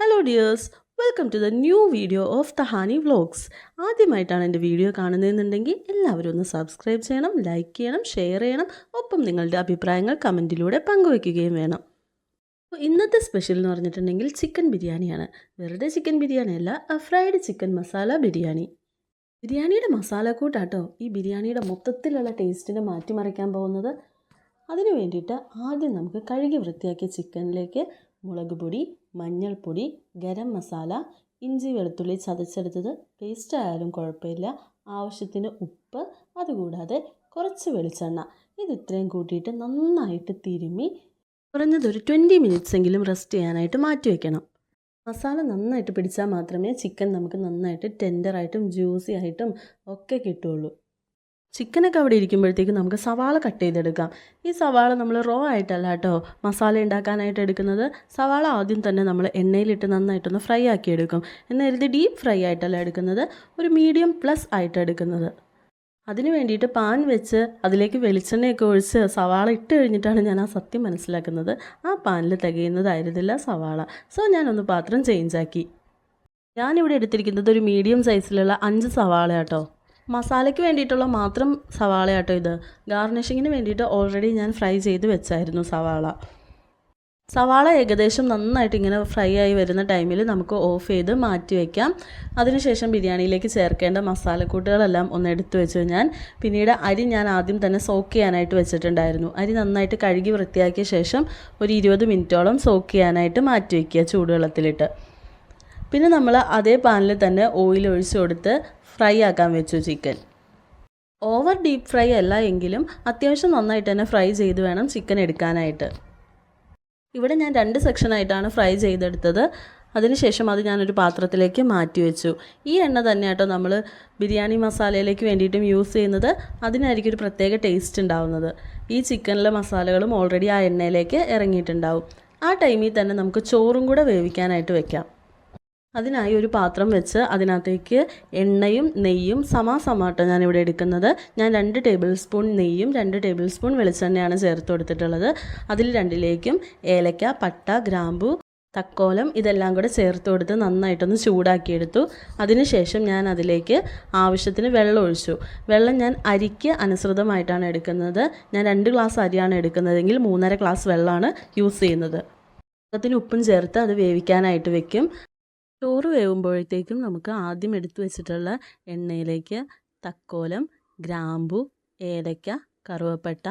Hello dears welcome to the new video of Tahani vlogs ആദ്യമായിട്ടാണ് എന്റെ video കാണുന്നതെന്നുണ്ടെങ്കിൽ എല്ലാവരും ഒന്ന് സബ്സ്ക്രൈബ് ചെയ്യണം ലൈക്ക് ചെയ്യണം ഷെയർ ചെയ്യണം. ഒപ്പം നിങ്ങളുടെ അഭിപ്രായങ്ങൾ കമന്റിലൂടെ പങ്കുവയ്ക്കുകയും വേണം. ഇന്നത്തെ സ്പെഷ്യൽ എന്ന് പറഞ്ഞിട്ടുണ്ടെങ്കിൽ ചിക്കൻ ബിരിയാണിയാണ്. വെറുതെ ചിക്കൻ ബിരിയാണി അല്ല ഫ്രൈഡ് ചിക്കൻ മസാല ബിരിയാണി. ബിരിയാണിയുടെ മസാലക്കൂട്ടാട്ടോ ഈ ബിരിയാണിയുടെ മൊത്തത്തിലുള്ള ടേസ്റ്റിനെ മാറ്റിമറിക്കാൻ പോകുന്നത്. അതിന് വേണ്ടിയിട്ട് ആദ്യം നമുക്ക് കഴുകി വൃത്തിയാക്കിയ ചിക്കനിലേക്ക് മുളക് പൊടി മഞ്ഞൾപ്പൊടി ഗരം മസാല ഇഞ്ചി വെളുത്തുള്ളി ചതച്ചെടുത്തത് പേസ്റ്റ് ആയാലും കുഴപ്പമില്ല. ആവശ്യത്തിന് ഉപ്പ് അതുകൂടാതെ കുറച്ച് വെളിച്ചെണ്ണ. ഇത് ഇത്രയും കൂട്ടിയിട്ട് നന്നായിട്ട് തിരുമ്മി കുറഞ്ഞത് ഒരു ട്വന്റി മിനിറ്റ്സ് എങ്കിലും റെസ്റ്റ് ചെയ്യാനായിട്ട് മാറ്റി വയ്ക്കണം മസാല നന്നായിട്ട് പിടിച്ചാൽ മാത്രമേ ചിക്കൻ നമുക്ക് നന്നായിട്ട് ടെൻഡറായിട്ടും ജ്യൂസി ആയിട്ടും ഒക്കെ കിട്ടുള്ളൂ ചിക്കനൊക്കെ അവിടെ ഇരിക്കുമ്പോഴത്തേക്ക് നമുക്ക് സവാള കട്ട് ചെയ്തെടുക്കാം. ഈ സവാള നമ്മൾ റോ ആയിട്ടല്ല കേട്ടോ മസാല ഉണ്ടാക്കാനായിട്ട് എടുക്കുന്നത്. സവാള ആദ്യം തന്നെ നമ്മൾ എണ്ണയിലിട്ട് നന്നായിട്ടൊന്ന് ഫ്രൈ ആക്കി എടുക്കും എന്നരുത് ഡീപ്പ് ഫ്രൈ ആയിട്ടല്ല എടുക്കുന്നത്. ഒരു മീഡിയം പ്ലസ് ആയിട്ട് എടുക്കുന്നത്. അതിന് വേണ്ടിയിട്ട് പാൻ വെച്ച് അതിലേക്ക് വെളിച്ചെണ്ണയൊക്കെ ഒഴിച്ച് സവാള ഇട്ട് കഴിഞ്ഞിട്ടാണ് ഞാൻ ആ സത്യം മനസ്സിലാക്കുന്നത്. ആ പാനിൽ തികയുന്നതായിരുന്നില്ല സവാള. സോ ഞാനൊന്ന് പാത്രം ചേഞ്ചാക്കി ഞാനിവിടെ എടുത്തിരിക്കുന്നത് ഒരു മീഡിയം സൈസിലുള്ള അഞ്ച് സവാള കേട്ടോ. മസാലയ്ക്ക് വേണ്ടിയിട്ടുള്ള മാത്രം സവാള കേട്ടോ ഇത്. ഗാർണിഷിങ്ങിന് വേണ്ടിയിട്ട് ഓൾറെഡി ഞാൻ ഫ്രൈ ചെയ്ത് വെച്ചായിരുന്നു സവാള. സവാള ഏകദേശം നന്നായിട്ട് ഇങ്ങനെ ഫ്രൈ ആയി വരുന്ന ടൈമിൽ നമുക്ക് ഓഫ് ചെയ്ത് മാറ്റി വയ്ക്കാം അതിനുശേഷം ബിരിയാണിയിലേക്ക് ചേർക്കേണ്ട മസാലക്കൂട്ടുകളെല്ലാം ഒന്ന് എടുത്തു വെച്ചു ഞാൻ. പിന്നീട് അരി ഞാൻ ആദ്യം തന്നെ സോക്ക് ചെയ്യാനായിട്ട് വെച്ചിട്ടുണ്ടായിരുന്നു. അരി നന്നായിട്ട് കഴുകി വൃത്തിയാക്കിയ ശേഷം ഒരു ഇരുപത് മിനിറ്റോളം സോക്ക് ചെയ്യാനായിട്ട് മാറ്റി വയ്ക്കുക ചൂടുവെള്ളത്തിലിട്ട്. പിന്നെ നമ്മൾ അതേ പാനിൽ തന്നെ ഓയിൽ ഒഴിച്ചു കൊടുത്ത് ഫ്രൈ ആക്കാൻ വെച്ചു ചിക്കൻ ഓവർ ഡീപ്പ് ഫ്രൈ അല്ല എങ്കിലും അത്യാവശ്യം നന്നായിട്ട് തന്നെ ഫ്രൈ ചെയ്ത് വേണം ചിക്കൻ എടുക്കാനായിട്ട്. ഇവിടെ ഞാൻ രണ്ട് സെക്ഷനായിട്ടാണ് ഫ്രൈ ചെയ്തെടുത്തത്. അതിനുശേഷം അത് ഞാനൊരു പാത്രത്തിലേക്ക് മാറ്റി വെച്ചു. ഈ എണ്ണ തന്നെ കേട്ടോ നമ്മൾ ബിരിയാണി മസാലയിലേക്ക് വേണ്ടിയിട്ടും യൂസ് ചെയ്യുന്നത്. അതിനായിരിക്കും ഒരു പ്രത്യേക ടേസ്റ്റ് ഉണ്ടാവുന്നത്. ഈ ചിക്കനിലെ മസാലകളും ഓൾറെഡി ആ എണ്ണയിലേക്ക് ഇറങ്ങിയിട്ടുണ്ടാവും. ആ ടൈമിൽ തന്നെ നമുക്ക് ചോറും കൂടെ വേവിക്കാനായിട്ട് വെക്കാം. അതിനായി ഒരു പാത്രം വെച്ച് അതിനകത്തേക്ക് എണ്ണയും നെയ്യും സമാസമാട്ടോ ഞാനിവിടെ എടുക്കുന്നത്. ഞാൻ രണ്ട് ടേബിൾ സ്പൂൺ നെയ്യും രണ്ട് ടേബിൾ സ്പൂൺ വെളിച്ചെണ്ണയാണ് ചേർത്ത് കൊടുത്തിട്ടുള്ളത്. അതിൽ രണ്ടിലേക്കും ഏലക്ക പട്ട ഗ്രാമ്പു തക്കോലം ഇതെല്ലാം കൂടെ ചേർത്ത് കൊടുത്ത് നന്നായിട്ടൊന്ന് ചൂടാക്കിയെടുത്തു. അതിനുശേഷം ഞാൻ അതിലേക്ക് ആവശ്യത്തിന് വെള്ളം ഒഴിച്ചു. വെള്ളം ഞാൻ അരിക്ക് അനുസൃതമായിട്ടാണ് എടുക്കുന്നത്. ഞാൻ രണ്ട് ഗ്ലാസ് അരിയാണ് എടുക്കുന്നതെങ്കിൽ മൂന്നര ഗ്ലാസ് വെള്ളമാണ് യൂസ് ചെയ്യുന്നത്. പാകത്തിന് ഉപ്പും ചേർത്ത് അത് വേവിക്കാനായിട്ട് വെക്കും. ചോറ് വേവുമ്പോഴത്തേക്കും നമുക്ക് ആദ്യം എടുത്തു വെച്ചിട്ടുള്ള എണ്ണയിലേക്ക് തക്കോലം ഗ്രാമ്പു ഏലക്ക കറുവപ്പട്ട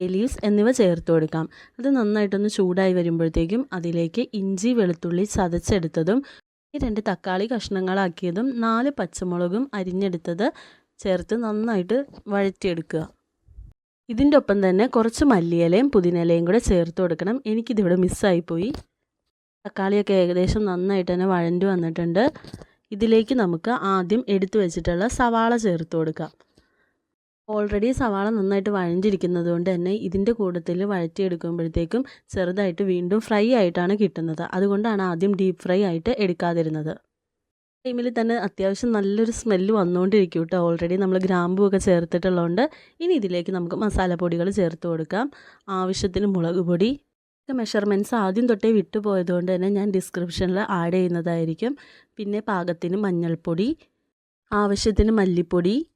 എലീവ്സ് എന്നിവ ചേർത്ത് കൊടുക്കാം. അത് നന്നായിട്ടൊന്ന് ചൂടായി വരുമ്പോഴത്തേക്കും അതിലേക്ക് ഇഞ്ചി വെളുത്തുള്ളി ചതച്ചെടുത്തതും രണ്ട് തക്കാളി കഷ്ണങ്ങളാക്കിയതും നാല് പച്ചമുളകും അരിഞ്ഞെടുത്തത് ചേർത്ത് നന്നായിട്ട് വഴറ്റിയെടുക്കുക. ഇതിന്റെ ഒപ്പം തന്നെ കുറച്ച് മല്ലിയിലയും പുതിനയിലയും കൂടെ ചേർത്ത് കൊടുക്കണം. എനിക്കിതിവിടെ മിസ്സായിപ്പോയി തക്കാളിയൊക്കെ ഏകദേശം നന്നായിട്ട് തന്നെ വഴണ്ടു വന്നിട്ടുണ്ട്. ഇതിലേക്ക് നമുക്ക് ആദ്യം എടുത്തു വെച്ചിട്ടുള്ള സവാള ചേർത്ത് കൊടുക്കാം. ഓൾറെഡി സവാള നന്നായിട്ട് വഴഞ്ഞിരിക്കുന്നത് കൊണ്ട് തന്നെ ഇതിന്റെ കൂട്ടത്തിൽ വഴറ്റിയെടുക്കുമ്പോഴത്തേക്കും ചെറുതായിട്ട് വീണ്ടും ഫ്രൈ ആയിട്ടാണ് കിട്ടുന്നത്. അതുകൊണ്ടാണ് ആദ്യം ഡീപ്പ് ഫ്രൈ ആയിട്ട് എടുക്കാതിരുന്നത്. ടൈമിൽ തന്നെ അത്യാവശ്യം നല്ലൊരു സ്മെല്ല് വന്നുകൊണ്ടിരിക്കും കേട്ടോ ഓൾറെഡി നമ്മൾ ഗ്രാമ്പുമൊക്കെ ചേർത്തിട്ടുള്ളതുകൊണ്ട് ഇനി ഇതിലേക്ക് നമുക്ക് മസാലപ്പൊടികൾ ചേർത്ത് കൊടുക്കാം. ആവശ്യത്തിന് മുളക് പൊടി മെഷർമെന്റ്സ് ആദ്യം തൊട്ടേ വിട്ടുപോയതുകൊണ്ട് തന്നെ ഞാൻ ഡിസ്ക്രിപ്ഷനിൽ ആഡ് ചെയ്യുന്നതായിരിക്കും. പിന്നെ പാകത്തിന് മഞ്ഞൾപ്പൊടി ആവശ്യത്തിന് മല്ലിപ്പൊടി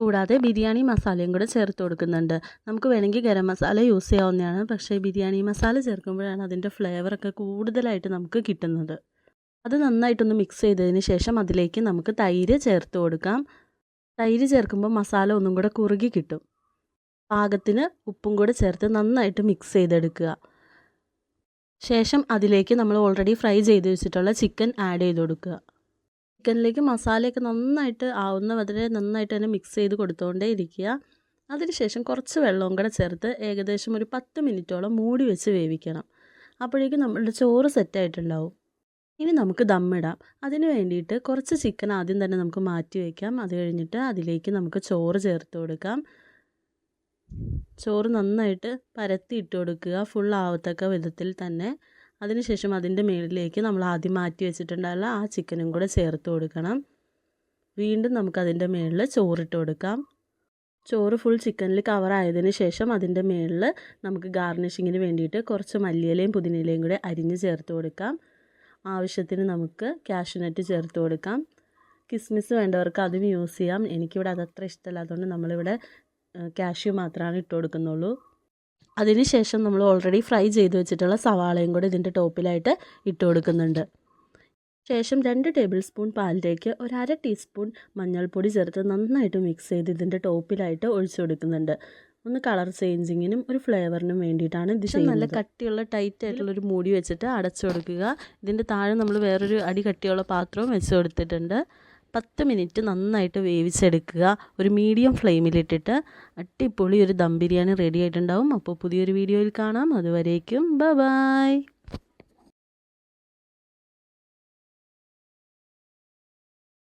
കൂടാതെ ബിരിയാണി മസാലയും കൂടെ ചേർത്ത് കൊടുക്കുന്നുണ്ട്. നമുക്ക് വേണമെങ്കിൽ ഗരം മസാല യൂസ് ചെയ്യാവുന്നതാണ്. പക്ഷേ ബിരിയാണി മസാല ചേർക്കുമ്പോഴാണ് അതിന്റെ ഫ്ലേവറൊക്കെ കൂടുതലായിട്ട് നമുക്ക് കിട്ടുന്നത്. അത് നന്നായിട്ടൊന്ന് മിക്സ് ചെയ്തതിന് ശേഷം അതിലേക്ക് നമുക്ക് തൈര് ചേർത്ത് കൊടുക്കാം. തൈര് ചേർക്കുമ്പോൾ മസാല ഒന്നും കൂടെ കുറുകി കിട്ടും. പാകത്തിന് ഉപ്പും കൂടെ ചേർത്ത് നന്നായിട്ട് മിക്സ് ചെയ്തെടുക്കുക. ശേഷം അതിലേക്ക് നമ്മൾ ഓൾറെഡി ഫ്രൈ ചെയ്ത് വെച്ചിട്ടുള്ള ചിക്കൻ ആഡ് ചെയ്ത് കൊടുക്കുക. ചിക്കനിലേക്ക് മസാലയൊക്കെ നന്നായിട്ട് ആവുന്ന വരെ നന്നായിട്ട് തന്നെ മിക്സ് ചെയ്ത് കൊടുത്തുകൊണ്ടേ ഇരിക്കുക. അതിനുശേഷം കുറച്ച് വെള്ളവും കൂടെ ചേർത്ത് ഏകദേശം ഒരു പത്ത് മിനിറ്റോളം മൂടി വെച്ച് വേവിക്കണം. അപ്പോഴേക്കും നമ്മളുടെ ചോറ് സെറ്റായിട്ടുണ്ടാവും ഇനി നമുക്ക് ദമ്മിടാം അതിന് വേണ്ടിയിട്ട് കുറച്ച് ചിക്കൻ ആദ്യം തന്നെ നമുക്ക് മാറ്റി വയ്ക്കാം അത് കഴിഞ്ഞിട്ട് അതിലേക്ക് നമുക്ക് ചോറ് ചേർത്ത് കൊടുക്കാം. ചോറ് നന്നായിട്ട് പരത്തി ഇട്ട് കൊടുക്കുക ഫുൾ ആവത്തക്ക വിധത്തിൽ തന്നെ. അതിനുശേഷം അതിന്റെ മുകളിലേക്ക് നമ്മൾ ആദ്യം മാറ്റി വെച്ചിട്ടുണ്ടായുള്ള ആ ചിക്കനും കൂടെ ചേർത്ത് കൊടുക്കണം. വീണ്ടും നമുക്ക് അതിന്റെ മുകളിൽ ചോറിട്ട് കൊടുക്കാം. ചോറ് ഫുൾ ചിക്കനിൽ കവറായതിന് ശേഷം അതിന്റെ മുകളിൽ നമുക്ക് ഗാർണിഷിങ്ങിന് വേണ്ടിയിട്ട് കുറച്ച് മല്ലിയിലയും പുതിനയിലയും കൂടെ അരിഞ്ഞ് ചേർത്ത് കൊടുക്കാം. ആവശ്യത്തിന് നമുക്ക് കാഷ്യൂനട്ട് ചേർത്ത് കൊടുക്കാം. കിസ്മിസ് വേണ്ടവർക്ക് അതും യൂസ് ചെയ്യാം. എനിക്കിവിടെ അതത്ര ഇഷ്ടമല്ലാത്തതുകൊണ്ട് നമ്മളിവിടെ കാഷ്യൂ മാത്രമാണ് ഇട്ട് കൊടുക്കുന്നുള്ളൂ. അതിനുശേഷം നമ്മൾ ഓൾറെഡി ഫ്രൈ ചെയ്ത് വെച്ചിട്ടുള്ള സവാളയും കൂടെ ഇതിന്റെ ടോപ്പിലായിട്ട് ഇട്ട് കൊടുക്കുന്നുണ്ട്. ശേഷം രണ്ട് ടേബിൾ സ്പൂൺ പാലിലേക്ക് ഒരു അര ടീസ്പൂൺ മഞ്ഞൾപ്പൊടി ചേർത്ത് നന്നായിട്ട് മിക്സ് ചെയ്ത് ഇതിന്റെ ടോപ്പിലായിട്ട് ഒഴിച്ചു കൊടുക്കുന്നുണ്ട്. ഒന്ന് കളർ ചേഞ്ചിങ്ങിനും ഒരു ഫ്ലേവറിനും വേണ്ടിയിട്ടാണ് ഇത് ചെയ്യുന്നത് നല്ല കട്ടിയുള്ള ടൈറ്റ് ആയിട്ടുള്ള ഒരു മൂടി വെച്ചിട്ട് അടച്ചു കൊടുക്കുക. ഇതിന്റെ താഴെ നമ്മൾ വേറൊരു അടി കട്ടിയുള്ള പാത്രവും വെച്ച് കൊടുത്തിട്ടുണ്ട്. പത്ത് മിനിറ്റ് നന്നായിട്ട് വേവിച്ചെടുക്കുക. ഒരു മീഡിയം ഫ്ലെയിമിലിട്ടിട്ട് അടിപൊളി ഒരു ദം ബിരിയാണി റെഡി ആയിട്ടുണ്ടാവും. അപ്പോൾ പുതിയൊരു വീഡിയോയിൽ കാണാം. അതുവരേക്കും ബ ബായ്